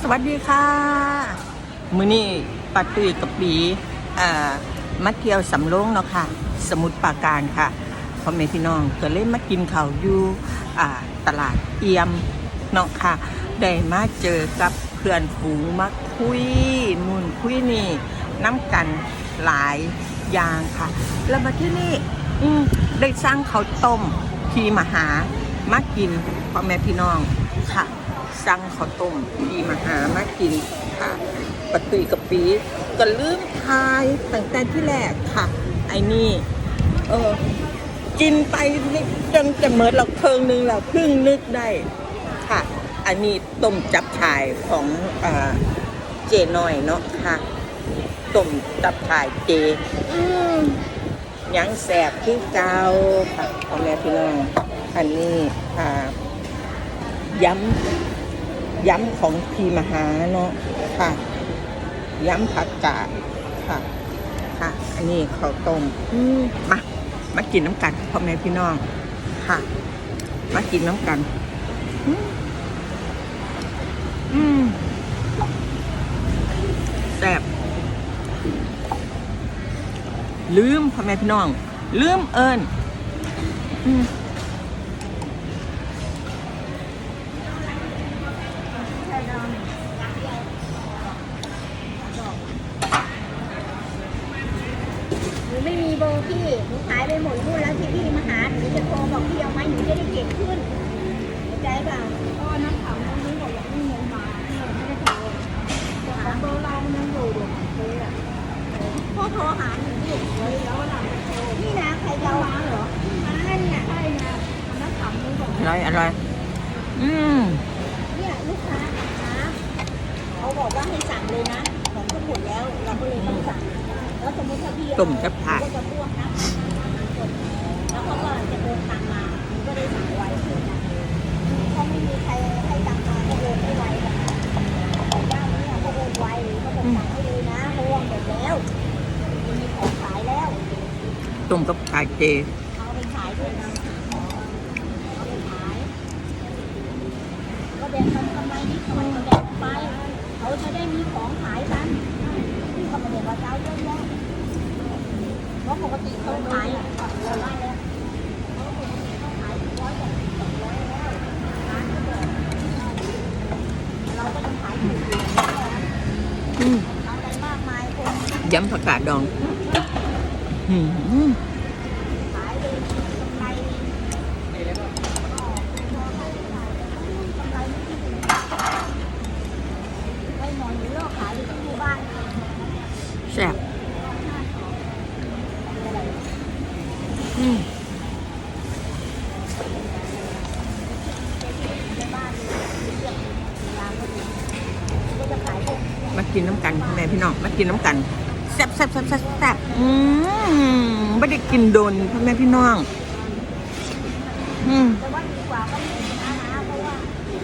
สวัสดีค่ะ มื้อนี้ปัดตุยกับปีอ่ามาเที่ยวสำโรงเนาะค่ะ สมุทรปราการค่ะพ่อแม่พี่น้องก็เลยมากินข้าวอยู่อ่าตลาดเอียมเนาะค่ะ ได้มาเจอกับเพื่อนฝูงมาคุยนู่นคุยนี่น้ำกันหลายอย่างค่ะ แล้วมาที่นี่อืมได้สร้างข้าวต้มที่มาหามากินพ่อแม่พี่น้องค่ะ สั่งข้าวต้มที่มาหามากินค่ะปะตุยกับปีก็ลืมทายตั้งแต่ที่แรกค่ะ ไอ้นี่เออกินไปนี่จนจะเมิดเราเพิงนึงเราเพิ่งนึกได้ค่ะ อันนี้ต้มจับฉ่ายของอเจน้อยเนาะค่ะต้มจับฉ่ายเจยังแสบที่เกาค่ะพ่อแม่พี่น้อง อันนี้อ่าย้ำ ย้ำของพีมหาเนาะค่ะ ย้ำผักกาดค่ะ ค่ะ อันนี้ข้าวต้มอืมมามากินน้ำกันพ่อแม่พี่น้องค่ะ มากินน้ำกัน อืมอืมแซ่บลืมพ่อแม่พี่น้อง ลืมเอิญอืม ไม่มีเบอร์พี่หนูขายไปหมดรุ่นแล้วที่พี่มาหาหนูจะโทรบอกพี่เอาไหมหนูจะได้เก่งขึ้นเข้าใจเปล่าก็นักข่าวน้องรู้บอกว่าไม่เงินมาไม่ได้โทรแต่เบอร์เรามันยังอยู่เลยอะพ่อโทรหาหนูดิเลยแล้ววันหลังโทรนี่นะใครจะมาเหรอมาเนี่ยใช่นะนักข่าวน้องบอกอร่อยอร่อยอืมเนี่ยลูกค้าหาเขาบอกว่าให้สั่งเลยนะของก็หมดแล้วเราก็เลยต้องสั่ง แล้วสมมติถ้าพี่ต้มจับฉ่ายก็จะพ่วงนะแล้วเขาก็จะโอนตังมาหนูก็ได้สั่งไว้เขาไม่มีใครให้ตังมาเขาโอนไม่ไวหรอกแต่ย่านนี้เขาโอนไวเขาบอกสั่งให้เลยนะเพราะว่าหมดแล้วมีของขายแล้วต้มกับไข่เจเอาไปขายด้วยนะเอาไปขายก็แบ่งกันกำไรนิดหน่อยก็แบ่งไปเขาจะได้มีของขาย สองร้อยแล้วร้านก็บอกเราก็ยังขายถูกอยู่อืมทำอะไรมากมายคนยำผักกาดดอง อืม ขายเลยกำไรกำไรไม่ที่ถึงไม่นอนอยู่เลิกขายอยู่ที่บ้าน แซ่บอื มากินน้ำกันพ่อแม่พี่น้อง มากินน้ำกันแซ่บแซ่บแซ่บแซ่บแซ่บอืมไม่ได้กินโดนพ่อแม่พี่น้อง อืมมีนะนะเพราะว่า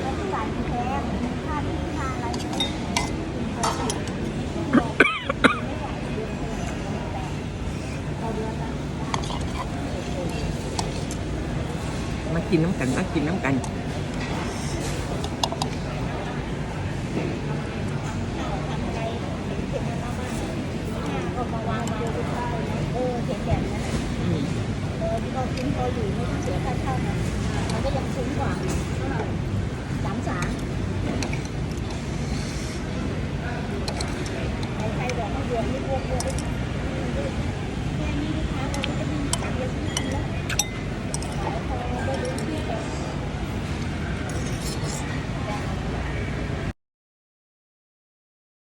เราที่จ่ายแพงค่าที่ค่าอะไรเราเดือนละ มากินน้ำกัน มากินน้ำกัน ทำอะไรเก็บเงินเรามาก็มาวางมาดูได้เออเก็บแบบนั้น อืม เออที่เราคุ้มเราอยู่ไม่ต้องเสียค่าเช่านะมันก็ยังคุ้มกว่าเท่าไหร่สามสามใครบอกให้เดือนไม่พวกพวก